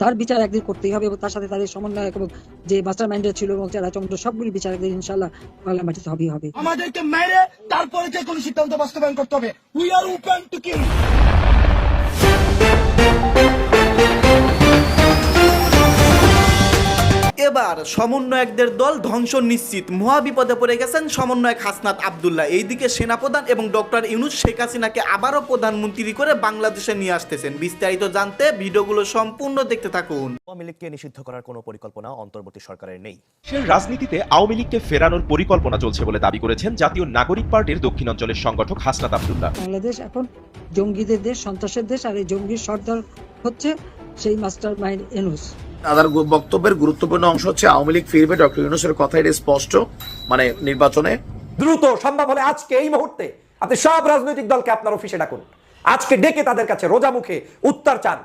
তার বিচার একদিন করতেই হবে এবং তার সাথে তাদের সমন্বয়ক এবং যে মাস্টার মাইন্ডের ছিল এবং যারা চন্দ্র, সবগুলি বিচার একদিন ইনশাল্লাহ বাংলা মাটিতে হবেই হবে। আমাদেরকে মেরে তারপরে যে কোনো সিদ্ধান্ত বাস্তবায়ন করতে হবে। We are open to kill এবার সমন্বয়কদের দল ধ্বংস নিশ্চিত। মহা বিপদে পড়ে গেছেন সমন্বয়ক হাসনাত আবদুল্লাহ। এইদিকে সেনাপ্রধান এবং ডক্টর ইউনুস শেখ হাসিনাকে আবারও প্রধানমন্ত্রী করে বাংলাদেশে নিয়ে আসতেছেন। বিস্তারিত জানতে ভিডিওগুলো সম্পূর্ণ দেখতে থাকুন। আওয়ামী লীগকে নিষিদ্ধ করার কোনো পরিকল্পনা অন্তর্বর্তী সরকারের নেই। দেশের রাজনীতিতে আওয়ামী লীগকে ফেরানোর পরিকল্পনা চলছে বলে দাবি করেছেন জাতীয় নাগরিক পার্টির দক্ষিণাঞ্চলের সংগঠক হাসনাত আবদুল্লাহ। বাংলাদেশ এখন জঙ্গিদের দেশ সন্ত্রাসের দেশ আর এই জঙ্গির সর্দার হচ্ছে সেই মাস্টার মাইন্ড এনুস তাদের বক্তব্যের গুরুত্বপূর্ণ অংশ হচ্ছে আওয়ামী লীগ ফিরবে ডক্টর ইউনুসের কথা, এটা স্পষ্ট মানে নির্বাচনে। দ্রুত সম্ভব হলে আজকে এই মুহূর্তে আপনি সব রাজনৈতিক দলকে আপনার অফিসে ডাকুন। আজকে ডেকে তাদের কাছে রোজা মুখে উত্তর চান।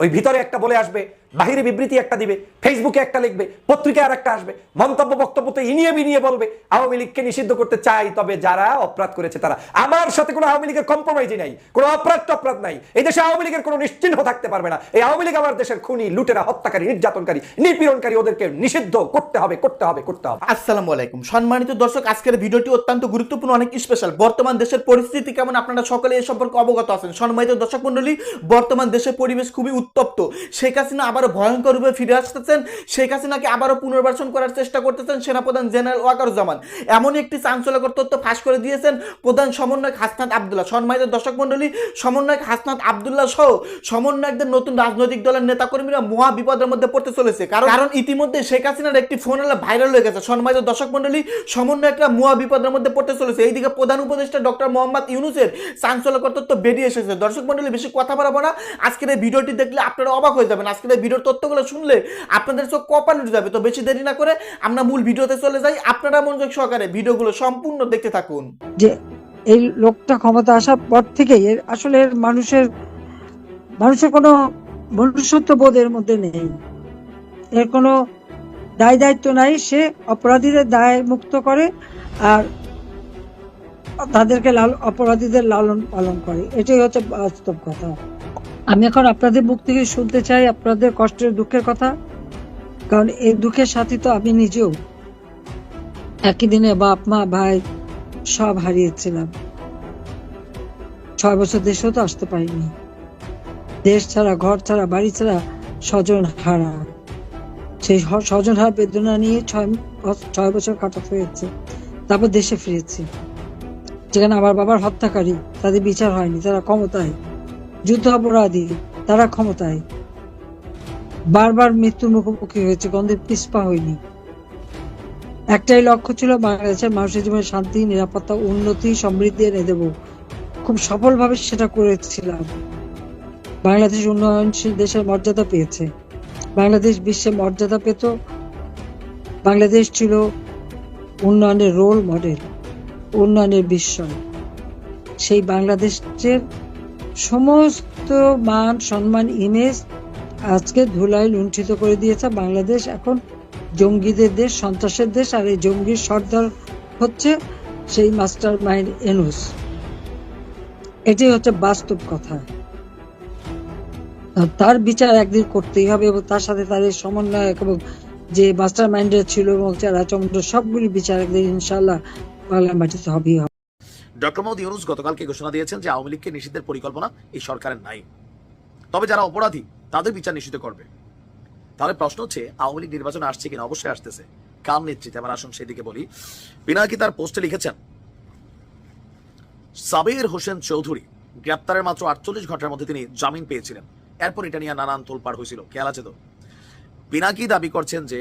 ওই ভিতরে একটা বলে আসবে বাহিরে বিবৃতি একটা দিবে ফেসবুকে একটা লিখবে, পত্রিকায় আর একটা আসবে, মন্তব্য বক্তব্যতে ইনিয়ে বিনিয়ে বলবে, আওয়ামী লীগকে নিষিদ্ধ করতে চাই, তবে যারা অপরাধ করেছে তারা। আমার সাথে কোনো আওয়ামী লীগের কম্প্রোমাইজই নাই, কোনো অপরাধ টপরাধ নাই। এই দেশে আওয়ামী লীগের কোনো নিশ্চিহ্ন থাকতে পারবে না। এই আওয়ামী লীগ আমার দেশের খুনি, লুটেরা, হত্যাকারী, নির্যাতনকারী, নিপীড়নকারী, ওদেরকে নিষিদ্ধ করতে হবে করতে হবে করতে হবে। আসসালামু আলাইকুম। সম্মানিত দর্শক, আজকের ভিডিওটি অত্যন্ত গুরুত্বপূর্ণ, অনেক স্পেশাল বর্তমান দেশের পরিস্থিতি কেমন? আপনারা সকলে এ সম্পর্কে অবগত আছেন। সম্মানিত দর্শক মন্ডলী বর্তমান দেশের পরিবেশ খুবই উত্তপ্ত। শেখ হাসিনা আবারও ভয়ঙ্কর রূপে ফিরে আসতেছেন। শেখ হাসিনাকে আবারও পুনর্বাসন করার চেষ্টা করতেছেন সেনাপ্রধান জেনারেল ওয়াকারুজ্জামান। এমনই একটি চাঞ্চল্যকর তথ্য ফাঁস করে দিয়েছেন প্রধান সমন্বয়ক হাসনাত আবদুল্লাহ। সম্মানিত দর্শক মন্ডলী সমন্বয়ক হাসনাত আবদুল্লাহ সহ সমন্বয়কদের নতুন রাজনৈতিক দলের নেতাকর্মীরা মহা বিপদের মধ্যে পড়তে চলেছে। কারণ কারণ ইতিমধ্যে শেখ হাসিনার একটি ফোন ভাইরাল হয়ে গেছে। সম্মানিত দর্শক মন্ডলী সমন্বয়করা মহা বিপদের মধ্যে পড়তে চলেছে। এইদিকে প্রধান উপদেষ্টা ডক্টর মোহাম্মদ ইউনুসের চাঞ্চল্যকর তথ্য বেরিয়ে এসেছে। দর্শক মন্ডলী বেশি কথা বলা আজকের এই ভিডিওটি দেখলে আপনারা অবাক হয়ে যাবেন। আজকের এই ভিডিওর তথ্যগুলো শুনলে আপনাদের চোখ কপাল উঠে যাবে। তো বেশি দেরি না করে আমরা মূল ভিডিওতে চলে যাই। আপনারা মনোযোগ সহকারে ভিডিওগুলো সম্পূর্ণ দেখতে থাকুন। যে এই লোকটা ক্ষমতা আসার পর থেকেই এর আসলে মানুষের মানুষের কোনো মনুষ্যত্ব বোধের মধ্যে নেই। এর কোনো দায় দায়িত্ব নাই। সে অপরাধীদের দায় মুক্ত করে আর তাদেরকে লাল অপরাধীদের লালন পালন করে। এটাই হচ্ছে বাস্তব কথা। আমি এখন আপনাদের মুখ থেকে শুনতে চাই আপনাদের কষ্টের দুঃখের কথা। কারণ এই দুঃখের সাথে তো আমি নিজেও একই দিনে বাপ, মা, ভাই সব হারিয়েছিলাম। ছয় বছর দেশেও তো আসতে পারিনি। দেশ ছাড়া, ঘর ছাড়া, বাড়ি ছাড়া স্বজন হারা। সেই স্বজন হারা বেদনা নিয়ে ছয় ছয় বছর কাটাতে হয়েছে। তারপর দেশে ফিরেছি। যেখানে আমার বাবার হত্যাকারী, তাদের বিচার হয়নি, তারা ক্ষমতায় যুদ্ধ অপরাধী, তারা ক্ষমতায়। বারবার মৃত্যুর মুখোমুখি হয়েছে গন্ধে পিস্পা হয়নি। একটাই লক্ষ্য ছিল, বাংলাদেশের মানুষের জীবনে শান্তি, নিরাপত্তা, উন্নতি, সমৃদ্ধি এনে দেব। খুব সফলভাবে সেটা করেছিলাম। বাংলাদেশ উন্নয়নশীল দেশের মর্যাদা পেয়েছে। বাংলাদেশ বিশ্বে মর্যাদা পেত। বাংলাদেশ ছিল উন্নয়নের রোল মডেল উন্নয়নের বিস্ময় সেই বাংলাদেশের সমস্ত মান, সম্মান, ইমেজ আজকে ধুলায় লুণ্ঠিত করে দিয়েছে বাংলাদেশ। এখন জঙ্গিদের দেশ, সন্ত্রাসের দেশ, আর এই জঙ্গির সর্দার হচ্ছে সেই মাস্টার মাইন্ড এনুস। এটাই হচ্ছে বাস্তব কথা। তার বিচার একদিন করতেই হবে এবং তার সাথে তাদের সমন্বয়ক এবং যে মাস্টার মাইন্ডের ছিল এবং যারা সবগুলি বিচার একদিন ইনশাল্লাহ বাংলা মাটিতে হবেই হবে। ডক্টর মোহাম্মদ ইউনুস গতকালকে ঘোষণা দিয়েছেন যে আওয়ামী লীগকে নিষিদ্ধের পরিকল্পনা এই সরকারের নাই। তবে যারা অপরাধী, তাদের বিচার নিষিদ্ধ করবে। তাহলে প্রশ্ন হচ্ছে, আওয়ামী লীগ নির্বাচনে আসছে কিনা? অবশ্যই আসতেছে। কার নেতৃত্বে? আমার আসুন সেদিকে বলি। পিনাকি তার পোস্টে লিখেছেন, সাবির হোসেন চৌধুরী গ্রেপ্তারের মাত্র আটচল্লিশ ঘণ্টার মধ্যে তিনি জামিন পেয়েছিলেন। এরপর এটা নিয়ে নানান তোলপাড় হয়েছিল। খেয়াল আছে তো? পিনাকি দাবি করছেন যে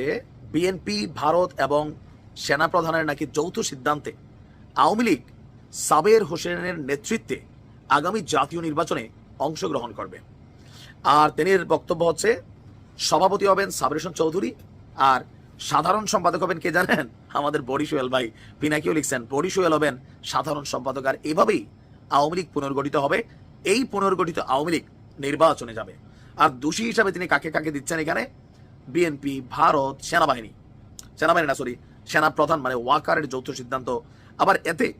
বিএনপি, ভারত এবং সেনাপ্রধানের নাকি যৌথ সিদ্ধান্তে আওয়ামী লীগ সাবের হোসেনের নেতৃত্বে আগামী জাতীয় নির্বাচনে অংশগ্রহণ করবে। আর তেনের বক্তব্য হচ্ছে, সভাপতি হবেন সাবের হোসেন চৌধুরী আর সাধারণ সম্পাদক হবেন কে জানেন? আমাদের বড়ি ভাই পিনাকিও লিখছেন সোহেল হবেন সাধারণ সম্পাদক। আর এভাবেই আওয়ামী লীগ পুনর্গঠিত হবে। এই পুনর্গঠিত আওয়ামী লীগ নির্বাচনে যাবে। আর দোষী হিসাবে তিনি কাকে কাকে দিচ্ছেন এখানে? বিএনপি, ভারত, সেনাবাহিনী। সেনাবাহিনী না সরি সেনা প্রধান মানে ওয়াকারের যৌথ সিদ্ধান্ত। আবার এতে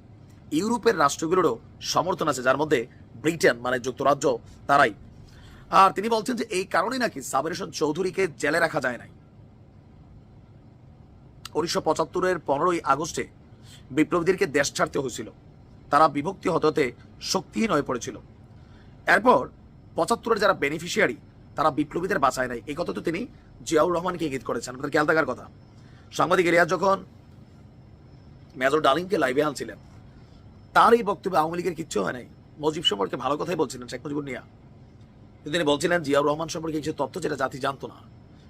ইউরোপের রাষ্ট্রগুলোরও সমর্থন আছে, যার মধ্যে ব্রিটেন মানে যুক্তরাজ্য, তারাই। আর তিনি বলছেন যে এই কারণে নাকি সাবের হোসেন চৌধুরীকে জেলে রাখা যায় নাই। উনিশশো পঁচাত্তরের পনেরোই আগস্টে বিপ্লবীদেরকে দেশ ছাড়তে হয়েছিল। তারা বিভক্তি হতে শক্তিহীন হয়ে পড়েছিল। এরপর পঁচাত্তরের যারা বেনিফিশিয়ারি তারা বিপ্লবীদের বাঁচায় নাই। এই কথা তো তিনি জিয়াউর রহমানকে ইঙ্গিত করেছেন। আপনাদের খেয়াল থাকার কথা। সাংবাদিক এরিয়া যখন মেজর ডালিমকে লাইভে আনছিলেন তার এই বক্তব্যে আওয়ামী লীগের কিচ্ছু হয় নাই। মজিব সম্পর্কে ভালো কথাই বলছিলেন শেখ মুজিবুর নিয়া। তিনি বলছিলেন, জিয়াউর রহমান সম্পর্কে কিছু তথ্য যেটা জাতি জানতো না।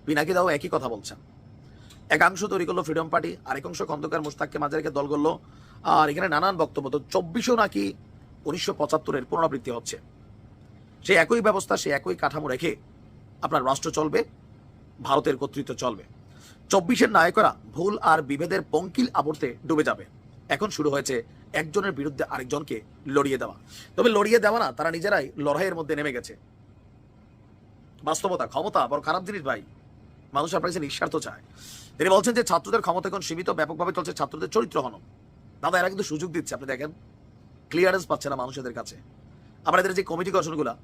পিনাকি দাও একই কথা বলছেন। একাংশ তৈরি করল ফ্রিডম পার্টি আরেকাংশ খন্দকার মুস্তাককে মাঝে রেখে দল করল। আর এখানে নানান বক্তব্য, তো চব্বিশও নাকি উনিশশো পঁচাত্তরের পুনরাবৃত্তি হচ্ছে। সেই একই ব্যবস্থা সেই একই কাঠামো রেখে আপনার রাষ্ট্র চলবে, ভারতের কর্তৃত্ব চলবে। চব্বিশের নায়করা ভুল আর বিভেদের পঙ্কিল আবর্তে ডুবে যাবে। এখন শুরু হয়েছে একজনের বিরুদ্ধে আরেকজনকে লড়িয়ে দেওয়া। তবে লড়িয়ে দেওয়া না, তারা নিজেরাই লড়াইয়ের মধ্যে নেমে গেছে। বাস্তবতা, ক্ষমতা, বড় খারাপ জিনিস ভাই। মানুষ আপনার কাছে নিঃস্বার্থ চায়। তিনি বলছেন যে ছাত্রদের ক্ষমতা এখন সীমিত, ব্যাপকভাবে চলছে ছাত্রদের চরিত্র হনন। দাদা, এরা কিন্তু সুযোগ দিচ্ছে, আপনি দেখেন। ক্লিয়ারেন্স পাচ্ছে না মানুষদের কাছে। আবার এদের যে কমিটি গঠনগুলা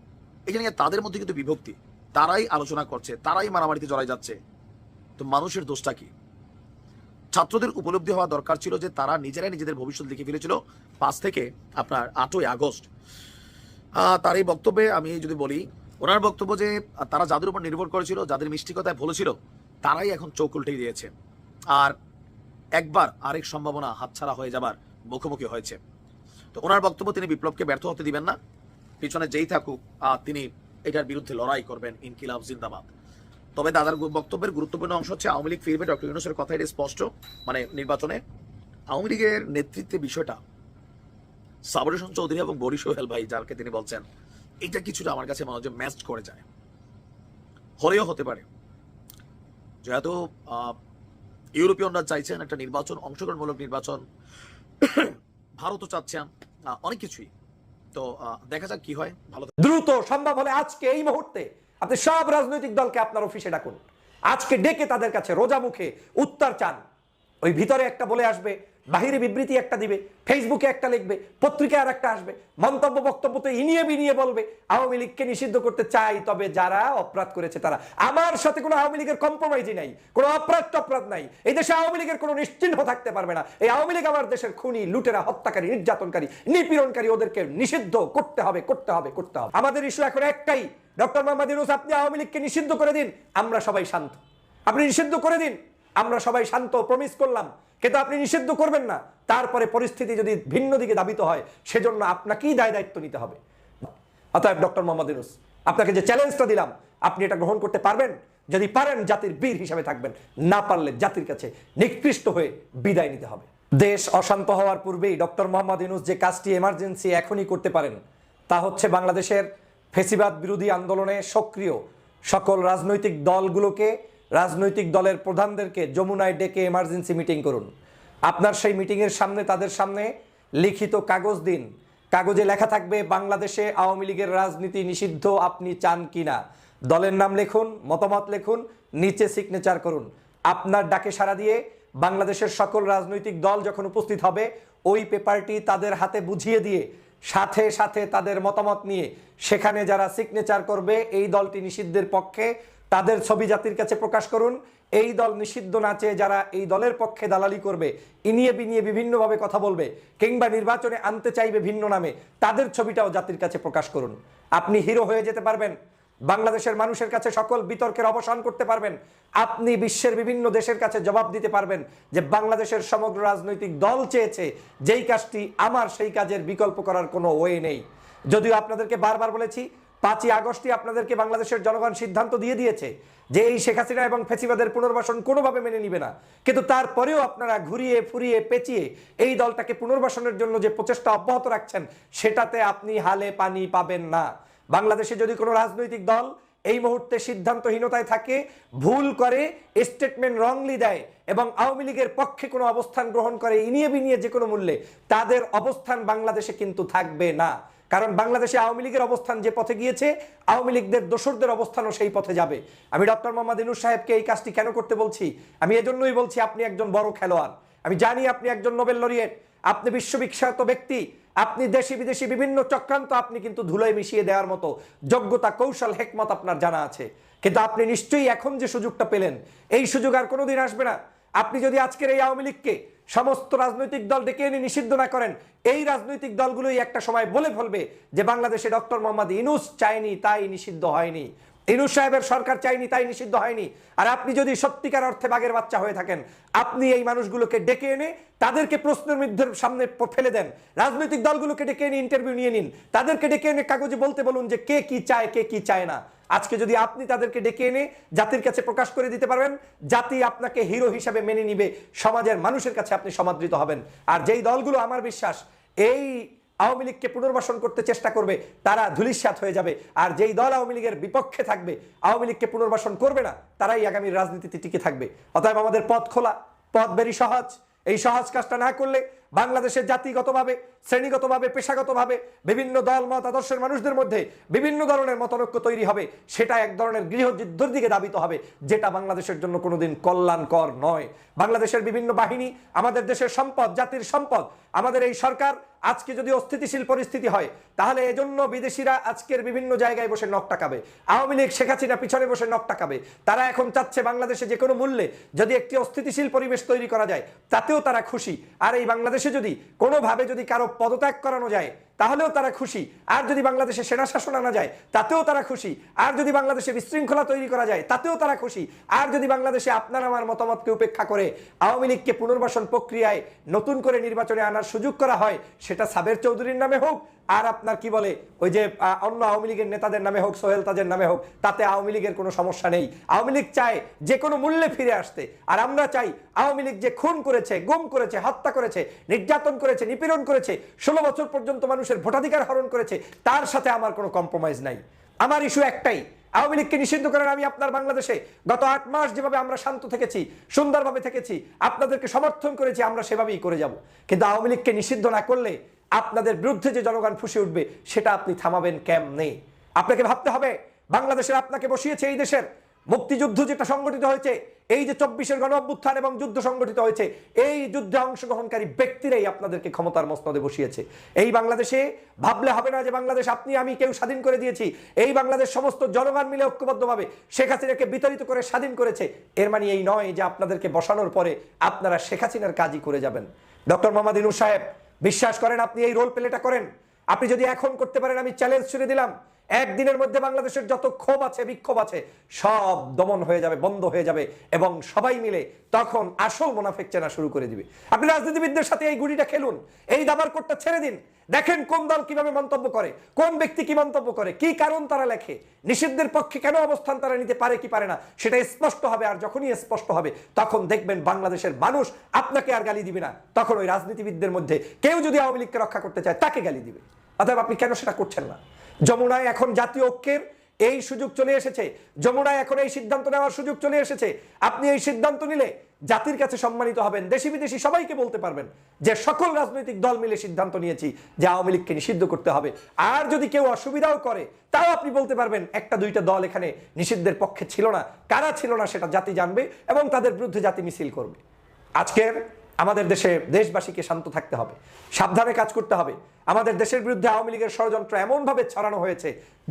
এখানে তাদের মধ্যে কিন্তু বিভক্তি। তারাই আলোচনা করছে, তারাই মারামারিতে জড়াই যাচ্ছে। তো মানুষের দোষটা কি? ছাত্রদের উপলব্ধি হওয়া দরকার ছিল যে তারা নিজেরাই নিজেদের ভবিষ্যৎ লিখে ফেলেছিল পাঁচ থেকে আপনার আটই আগস্ট। তার এই বক্তব্যে আমি যদি বলি, ওনার বক্তব্য যে তারা যাদের উপর নির্ভর করেছিল, যাদের মিষ্টিকতায় ভুলেছিল, তারাই এখন চোখ উল্টে দিয়েছে। আর একবার আরেক সম্ভাবনা হাতছাড়া হয়ে যাবার মুখোমুখি হয়েছে। তো ওনার বক্তব্য, তিনি বিপ্লবকে ব্যর্থ হতে দিবেন না। পিছনে যেই থাকুক তিনি এটার বিরুদ্ধে লড়াই করবেন ইনকিলাব জিন্দাবাদ। তবে দাদার বক্তব্যের গুরুত্বপূর্ণ অংশ হচ্ছে আওয়ামী লীগ ফিরবে ডক্টর ইউনুসের কথা, এটা স্পষ্ট মানে নির্বাচনে। আওয়ামী লীগের নেতৃত্বে বিষয়টা, সাবর হোসেন চৌধুরী এবং বরিশ সোহেল ভাই যাকে তিনি বলছেন, এটা কিছুটা আমার কাছে মনে যে ম্যাচ করে যায়। হলেও হতে পারে। যেহেতু ইউরোপিয়ানরা চাইছেন একটা নির্বাচন, অংশগ্রহণমূলক নির্বাচন, ভারতও চাচ্ছেন অনেক কিছুই। তো দেখা যাক কি হয়, ভালো দ্রুত সম্ভব হলে আজকে এই মুহূর্তে আপনি সব রাজনৈতিক দলকে আপনার অফিসে ডাকুন। আজকে ডেকে তাদের কাছে রোজা মুখে উত্তর চান। ওই ভিতরে একটা বলে আসবে, বাহিরে বিবৃতি একটা দিবে, ফেসবুকে একটা লিখবে, পত্রিকায় আর একটা আসবে, মন্তব্য বক্তব্য তো ইনিয়ে বিনিয়ে বলবে, আওয়ামী লীগকে নিষিদ্ধ করতে চাই, তবে যারা অপরাধ করেছে তারা। আমার সাথে কোনো আওয়ামী লীগের কম্প্রোমাইজই নাই, কোনো অপরাধ টপরাধ নাই। এই দেশে আওয়ামী লীগের কোনো নিশ্চিহ্ন থাকতে পারবে না। এই আওয়ামী লীগ আমার দেশের খুনি, লুটেরা, হত্যাকারী, নির্যাতনকারী, নিপীড়নকারী, ওদেরকে নিষিদ্ধ করতে হবে করতে হবে করতে হবে। আমাদের ইস্যু এখন একটাই ডক্টর মোহাম্মদ ইউনুস, আপনি আওয়ামী লীগকে নিষিদ্ধ করে দিন, আমরা সবাই শান্ত। আপনি নিষিদ্ধ করে দিন, আমরা সবাই শান্ত প্রমিস করলাম। কিন্তু আপনি নিষিদ্ধ করবেন না। তারপরে পরিস্থিতি যদি ভিন্ন দিকে দাবিত হয়, সেজন্য আপনাকেই দায় দায়িত্ব নিতে হবে। অতএব ডক্টর মোহাম্মদ ইউনুস, আপনাকে যে চ্যালেঞ্জটা দিলাম, আপনি এটা গ্রহণ করতে পারবেন? যদি পারেন, জাতির বীর হিসাবে থাকবেন। না পারলে জাতির কাছে নিকৃষ্ট হয়ে বিদায় নিতে হবে। দেশ অশান্ত হওয়ার পূর্বেই ডক্টর মোহাম্মদ ইউনুস যে কাজটি এমার্জেন্সি এখনই করতে পারেন, তা হচ্ছে বাংলাদেশের ফেসিবাদ বিরোধী আন্দোলনে সক্রিয়। সকল রাজনৈতিক দলগুলোকে, রাজনৈতিক দলের প্রধানদেরকে যমুনায় ডেকে এমার্জেন্সি মিটিং করুন। আপনার সেই মিটিংয়ের সামনে, তাদের সামনে লিখিত কাগজ দিন। কাগজে লেখা থাকবে, বাংলাদেশে আওয়ামী লীগের রাজনীতি নিষিদ্ধ, আপনি চান কিনা দলের নাম লিখুন, মতামত লিখুন, নিচে সিগনেচার করুন। আপনার ডাকে সাড়া দিয়ে বাংলাদেশের সকল রাজনৈতিক দল যখন উপস্থিত হবে, ওই পেপারটি তাদের হাতে বুঝিয়ে দিয়ে সাথে সাথে তাদের মতামত নিয়ে সেখানে যারা সিগনেচার করবে, এই দলটি নিষিদ্ধের পক্ষে। তাদের ছবি জাতির কাছে প্রকাশ করুন। এই দল নিষিদ্ধ নাচে যারা এই দলের পক্ষে দালালি করবে, ইনিয়ে বিনিয়ে বিভিন্নভাবে কথা বলবে কিংবা নির্বাচনে আনতে চাইবে ভিন্ন নামে, তাদের ছবিটাও জাতির কাছে প্রকাশ করুন। আপনি হিরো হয়ে যেতে পারবেন। বাংলাদেশের মানুষের কাছে সকল বিতর্কের অবসান করতে পারবেন। আপনি বিশ্বের বিভিন্ন দেশের কাছে জবাব দিতে পারবেন যে বাংলাদেশের সমগ্র রাজনৈতিক দল চেয়েছে, যেই কাজটি আমার, সেই কাজের বিকল্প করার কোনো ওয়ে নেই। যদিও আপনাদেরকে বারবার বলেছি, পাঁচই আগস্টই আপনাদেরকে বাংলাদেশের জনগণ সিদ্ধান্ত দিয়ে দিয়েছে যে এই শেখ হাসিনা এবং ফেসিবাদের পুনর্বাসন কোনোভাবে মেনে নিবে না। কিন্তু তারপরেও আপনারা ঘুরিয়ে ফুরিয়ে পেঁচিয়ে এই দলটাকে পুনর্বাসনের জন্য যে প্রচেষ্টা অব্যাহত রাখছেন, সেটাতে আপনি হালে পানি পাবেন না। বাংলাদেশে যদি কোনো রাজনৈতিক দল এই মুহূর্তে সিদ্ধান্তহীনতায় থাকে, ভুল করে স্টেটমেন্ট রংলি দেয় এবং আওয়ামী লীগের পক্ষে কোনো অবস্থান গ্রহণ করে ইনিয়ে বিনিয়ে যে কোনো মূল্যে, তাদের অবস্থান বাংলাদেশে কিন্তু থাকবে না। কারণ বাংলাদেশে আওয়ামী লীগের অবস্থান যে পথে গিয়েছে, আওয়ামী লীগদের দোসরদের অবস্থানও সেই পথে যাবে। আমি ডক্টর মোহাম্মদ ইনুস সাহেবকে এই কাজটি কেন করতে বলছি? আমি এজন্যই বলছি আপনি একজন বড় খেলোয়াড়। আমি জানি আপনি একজন নোবেল লরিয়েট। আপনি বিশ্ববিখ্যাত ব্যক্তি। আপনি দেশি বিদেশি বিভিন্ন চক্রান্ত আপনি কিন্তু ধুলোয় মিশিয়ে দেওয়ার মতো যোগ্যতা, কৌশল, হেকমত আপনার জানা আছে। কিন্তু আপনি নিশ্চয়ই এখন যে সুযোগটা পেলেন, এই সুযোগ আর কোনোদিন আসবে না। আপনি যদি আজকের এই আওয়ামী লীগকে সমস্ত রাজনৈতিক দল ডেকে এনে নিষিদ্ধ না করেন, এই রাজনৈতিক দলগুলোই একটা সময় বলে ফেলবে যে বাংলাদেশে ডক্টর মোহাম্মদ ইনুস চায়নি, তাই নিষিদ্ধ হয়নি। ইনুস সাহেবের সরকার চাইনি, তাই নিষিদ্ধ হয়নি। আর আপনি যদি সত্যিকার অর্থে বাঘের বাচ্চা হয়ে থাকেন, আপনি এই মানুষগুলোকে ডেকে এনে তাদেরকে প্রশ্নের মধ্যে সামনে ফেলে দেন। রাজনৈতিক দলগুলোকে ডেকে এনে ইন্টারভিউ নিয়ে নিন। তাদেরকে ডেকে এনে কাগজে বলতে বলুন যে কে কি চায়, কে কি চায় না। আজকে যদি আপনি তাদেরকে ডেকে এনে জাতির কাছে প্রকাশ করে দিতে পারবেন, জাতি আপনাকে হিরো হিসাবে মেনে নিবে, সমাজের মানুষের কাছে আপনি সমাদৃত হবেন। আর যেই দলগুলো, আমার বিশ্বাস, এই আওয়ামী লীগকে পুনর্বাসন করতে চেষ্টা করবে, তারা ধুলিস্যাত হয়ে যাবে। আর যেই দল আওয়ামী লীগের বিপক্ষে থাকবে, আওয়ামী লীগকে পুনর্বাসন করবে না, তারাই আগামী রাজনীতিতে টিকে থাকবে। অতএব আমাদের পথ খোলা, পথ বেরি সহজ। এই সহজ কাজটা না করলে বাংলাদেশের জাতিগতভাবে, শ্রেণীগতভাবে, পেশাগতভাবে বিভিন্ন দল, মত, আদর্শের মানুষদের মধ্যে বিভিন্ন ধরনের মতনৈক্য তৈরি হবে। সেটা এক ধরনের গৃহযুদ্ধের দিকে দাবিত হবে, যেটা বাংলাদেশের জন্য কোনোদিন কল্যাণকর নয়। বাংলাদেশের বিভিন্ন বাহিনী, আমাদের দেশের সম্পদ, জাতির সম্পদ, আমাদের এই সরকার আজকে যদি অস্থিতিশীল পরিস্থিতি হয়, তাহলে এজন্য বিদেশিরা আজকের বিভিন্ন জায়গায় বসে নখ টাকাবে। আওয়ামী লীগ, শেখ হাসিনা পিছনে বসে নখ টাকাবে। তারা এখন চাচ্ছে বাংলাদেশে যে কোনো মূল্যে যদি একটি অস্থিতিশীল পরিবেশ তৈরি করা যায়, তাতেও তারা খুশি। আর এই বাংলাদেশে যদি কোনোভাবে যদি কারও পদত্যাগ করানো যায় তাহলেও তারা খুশি। আর যদি বাংলাদেশে সেনা শাসন আনা যায়, তাতেও তারা খুশি। আর যদি বাংলাদেশে বিশৃঙ্খলা তৈরি করা যায়, তাতেও তারা খুশি। আর যদি বাংলাদেশে আপনার আমার মতামতকে উপেক্ষা করে আওয়ামী লীগকে পুনর্বাসন প্রক্রিয়ায় নতুন করে নির্বাচনে আনার সুযোগ করা হয়, সেটা সাবের চৌধুরীর নামে হোক আর আপনার কি বলে, ওই যে অন্য আওয়ামী লীগের নেতাদের নামে হোক, সোহেল তাজের নামে হোক, তাতে আওয়ামী লীগের কোনো সমস্যা নেই। আওয়ামী লীগ চায় যে কোনো মূল্যে ফিরে আসতে। আর আমরা চাই আওয়ামী লীগ যে খুন করেছে, গুম করেছে, হত্যা করেছে, নির্যাতন করেছে, নিপীড়ন করেছে, ষোলো বছর পর্যন্ত মানুষের ভোটাধিকার হরণ করেছে, তার সাথে আমার কোনো কম্প্রোমাইজ নাই। আমার ইস্যু একটাই, আওয়ামী লীগকে নিষিদ্ধ করার আমি আপনার বাংলাদেশে গত আট মাস যেভাবে আমরা শান্ত থেকেছি, সুন্দরভাবে থেকেছি, আপনাদেরকে সমর্থন করেছি, আমরা সেভাবেই করে যাব। কিন্তু আওয়ামী লীগকে নিষিদ্ধ না করলে আপনাদের বিরুদ্ধে যে জনগণ ফুসে উঠবে, সেটা আপনি থামাবেন কেমনে? আপনাকে ভাবতে হবে, বাংলাদেশের আপনাকে বসিয়েছে এই দেশের মুক্তিযুদ্ধ যেটা সংগঠিত হয়েছে, এই যে চব্বিশের গণ অভ্যুত্থান এবং যুদ্ধ সংগঠিত হয়েছে, এই যুদ্ধে অংশগ্রহণকারী ব্যক্তিরাই আপনাদেরকে ক্ষমতার মস্তদে বসিয়েছে। এই বাংলাদেশে ভাবলে হবে না যে বাংলাদেশ আপনি, আমি কেউ স্বাধীন করে দিয়েছি। এই বাংলাদেশ সমস্ত জনগণ মিলে ঐক্যবদ্ধভাবে শেখ হাসিনাকে বিতাড়িত করে স্বাধীন করেছে। এর মানে এই নয় যে আপনাদেরকে বসানোর পরে আপনারা শেখ হাসিনার কাজই করে যাবেন। ডক্টর মোহাম্মদ ইনুর সাহেব বিশ্বাস করেন আপনি এই রোল প্লেটা করেন। আপনি যদি এখন করতে পারেন, আমি চ্যালেঞ্জ ছুড়ে দিলাম। একদিনের মধ্যে বাংলাদেশের যত ক্ষোভ আছে, বিক্ষোভ আছে, সব দমন হয়ে যাবে, বন্ধ হয়ে যাবে এবং সবাই মিলে তখন আসল মোনাফেক চেনা শুরু করে দিবে। আপনি রাজনীতিবিদদের সাথে এই গুড়িটা খেলুন, এই দাবার কোটটা ছেড়ে দিন। দেখেন কোন দল কীভাবে মন্তব্য করে, কোন ব্যক্তি কি মন্তব্য করে, কি কারণ তারা লেখে, নিষিদ্ধের পক্ষে কেন অবস্থান তারা নিতে পারে কি পারে না, সেটা স্পষ্ট হবে আর যখনই স্পষ্ট হবে, তখন দেখবেন বাংলাদেশের মানুষ আপনাকে আর গালি দিবে না। তখন ওই রাজনীতিবিদদের মধ্যে কেউ যদি আওয়ামী লীগকে রক্ষা করতে চায়, তাকে গালি দিবে। অতএব আপনি কেন সেটা করছেন না? যমুনায় এখন জাতীয় ঐক্যের এই সুযোগ চলে এসেছে। যমুনায় এখন এই সিদ্ধান্ত নেওয়ার সুযোগ চলে এসেছে। আপনি এই সিদ্ধান্ত নিলে জাতির কাছে সম্মানিত হবেন, দেশি বিদেশি সবাইকে বলতে পারবেন যে সকল রাজনৈতিক দল মিলে সিদ্ধান্ত নিয়েছি যে আওয়ামী লীগকে নিষিদ্ধ করতে হবে। আর যদি কেউ অসুবিধাও করে, তাও আপনি বলতে পারবেন একটা দুইটা দল এখানে নিষিদ্ধের পক্ষে ছিল না। কারা ছিল না সেটা জাতি জানবে এবং তাদের বিরুদ্ধে জাতি মিছিল করবে। আজকের আমাদের দেশে দেশবাসীকে শান্ত থাকতে হবে, সাবধানে কাজ করতে হবে। আমাদের দেশের বিরুদ্ধে আওয়ামী লীগের ষড়যন্ত্র এমনভাবে ছড়ানো হয়েছে,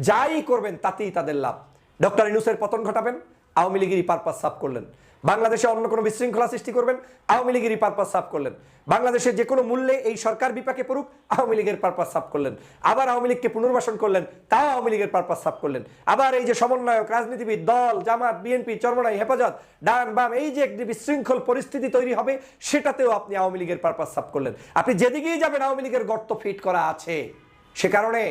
যাই করবেন তাতেই তাদের লাভ। ডক্টর ইনুসের পতন ঘটাবেন, আওয়ামী লীগেরই পারপাস সাফ করলেন। বাংলাদেশে অন্য কোনো বিশৃঙ্খলা সৃষ্টি করবেন, আওয়ামী লীগেরই পারপাস সাফ করলেন। বাংলাদেশে যে কোনো মূল্যে এই সরকার বিপাকে পড়ুক, আওয়ামী লীগের পারপাস সাফ করলেন। আবার আওয়ামী লীগকে পুনর্বাসন করলেন, তাও আওয়ামী লীগের পারপাস সাফ করলেন। আবার এই যে সমন্বয়ক, রাজনীতিবিদ, দল, জামাত বিএনপি চরমনাই, হেফাজত, ডান বাম, এই যে একটি বিশৃঙ্খল পরিস্থিতি তৈরি হবে, সেটাতেও আপনি আওয়ামী লীগের পারপাস সাফ করলেন। আপনি যেদিকেই যাবেন, আওয়ামী লীগের গর্ত ফিট করা আছে। সে কারণে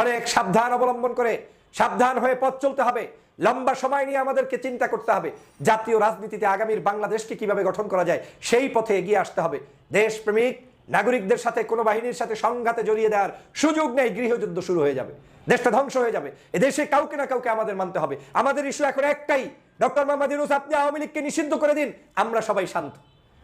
অনেক সাবধান অবলম্বন করে, সাবধান হয়ে পথ চলতে হবে। লম্বা সময় নিয়ে আমাদেরকে চিন্তা করতে হবে। জাতীয় রাজনীতিতে আগামীর বাংলাদেশকে কীভাবে গঠন করা যায়, সেই পথে এগিয়ে আসতে হবে। দেশপ্রেমিক নাগরিকদের সাথে, কোনো বাহিনীর সাথে সংঘাতে জড়িয়ে দেওয়ার সুযোগ নেই, গৃহযুদ্ধ শুরু হয়ে যাবে। দেশটা ধ্বংস হয়ে যাবে। এ দেশে কাউকে না কাউকে আমাদের মানতে হবে। আমাদের ইস্যু এখন একটাই, ডক্টর মোহাম্মদ ইউনুস, আপনি আওয়ামী লীগকে নিষিদ্ধ করে দিন, আমরা সবাই শান্ত।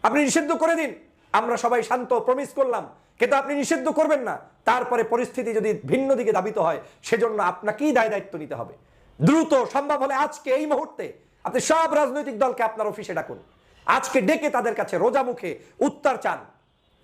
আপনি নিষিদ্ধ করে দিন, আমরা সবাই শান্ত প্রমিস করলাম। কিন্তু আপনি নিষিদ্ধ করবেন না। তারপরে পরিস্থিতি যদি ভিন্ন দিকে ধাবিত হয়, সেজন্য আপনাকেই দায় দায়িত্ব নিতে হবে। দ্রুত সম্ভব হলে আজকে এই মুহূর্তে আপনি সব রাজনৈতিক দলকে আপনার অফিসে ডাকুন। আজকে ডেকে তাদের কাছে রোজা মুখে উত্তর চান।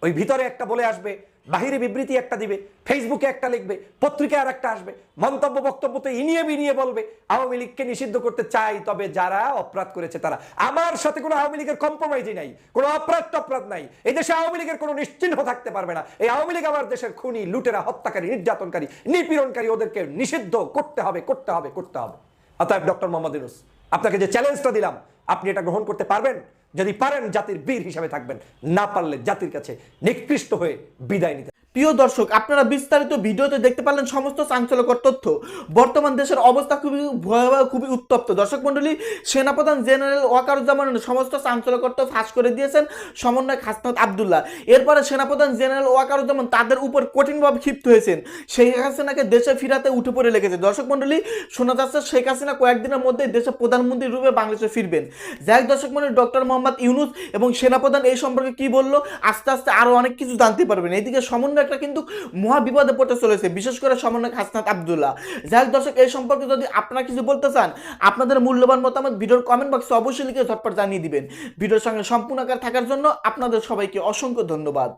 ওই ভিতরে একটা বলে আসবে বাহিরে বিবৃতি একটা দিবে ফেসবুকে একটা লিখবে, পত্রিকায় আর একটা আসবে, মন্তব্য, বক্তব্য তো ইনিয়ে বিনিয়ে বলবে। আওয়ামী লীগকে নিষিদ্ধ করতে চাই তবে যারা অপরাধ করেছে তারা। আমার সাথে কোনো আওয়ামী লীগের কম্প্রোমাইজই নাই, কোনো অপরাধ টপরাধ নাই। এই দেশে আওয়ামী লীগের কোনো নিশ্চিহ্ন থাকতে পারবে না। এই আওয়ামী লীগ আমার দেশের খুনি, লুটেরা, হত্যাকারী, নির্যাতনকারী, নিপীড়নকারী, ওদেরকে নিষিদ্ধ করতে হবে করতে হবে করতে হবে। অতএব ডক্টর মোহাম্মদ ইউনুস, আপনাকে যে চ্যালেঞ্জটা দিলাম, আপনি এটা গ্রহণ করতে পারবেন? যদি পারেন জাতির বীর হিসাবে থাকবেন না পারলে জাতির কাছে নিকৃষ্ট হয়ে বিদায় নিতে প্রিয় দর্শক, আপনারা বিস্তারিত ভিডিওতে দেখতে পারলেন সমস্ত চাঞ্চল্যকর তথ্য। বর্তমান দেশের অবস্থা খুবই ভয়াবহ, খুবই উত্তপ্ত। দর্শক মন্ডলী সেনাপ্রধান জেনারেল ওয়াকারুজ্জামান সমস্ত চাঞ্চল্যকর তথ্য ফাঁস করে দিয়েছেন সমন্বয়ক হাসনাত আবদুল্লাহ। এরপরে সেনাপ্রধান জেনারেল ওয়াকারুজ্জামান তাদের উপর কঠিনভাবে ক্ষিপ্ত হয়েছেন। শেখ হাসিনাকে দেশে ফিরাতে উঠে পড়ে লেগেছে। দর্শক মন্ডলী শোনা যাচ্ছে শেখ হাসিনা কয়েকদিনের মধ্যে দেশে প্রধানমন্ত্রী রূপে বাংলাদেশে ফিরবেন। যাই দর্শক মন্ডলী ডক্টর মোহাম্মদ ইউনুস এবং সেনাপ্রধান এই সম্পর্কে কি বলল, আস্তে আস্তে আরও অনেক কিছু জানতে পারবেন। এইদিকে সমন্বয়কটা কিন্তু মহা বিপদে পড়তে চলেছে। বিশেষ করে সমন্বয়ক হাসনাত আবদুল্লাহ। যাই দর্শক, এই সম্পর্কে যদি আপনারা কিছু বলতে চান, আপনাদের মূল্যবান মতামত ভিডিওর কমেন্ট বক্সে অবশ্যই লিখে ঝটপট জানিয়ে দিবেন। ভিডিওর সঙ্গে সম্পূর্ণ আকার থাকার জন্য আপনাদের সবাইকে অসংখ্য ধন্যবাদ।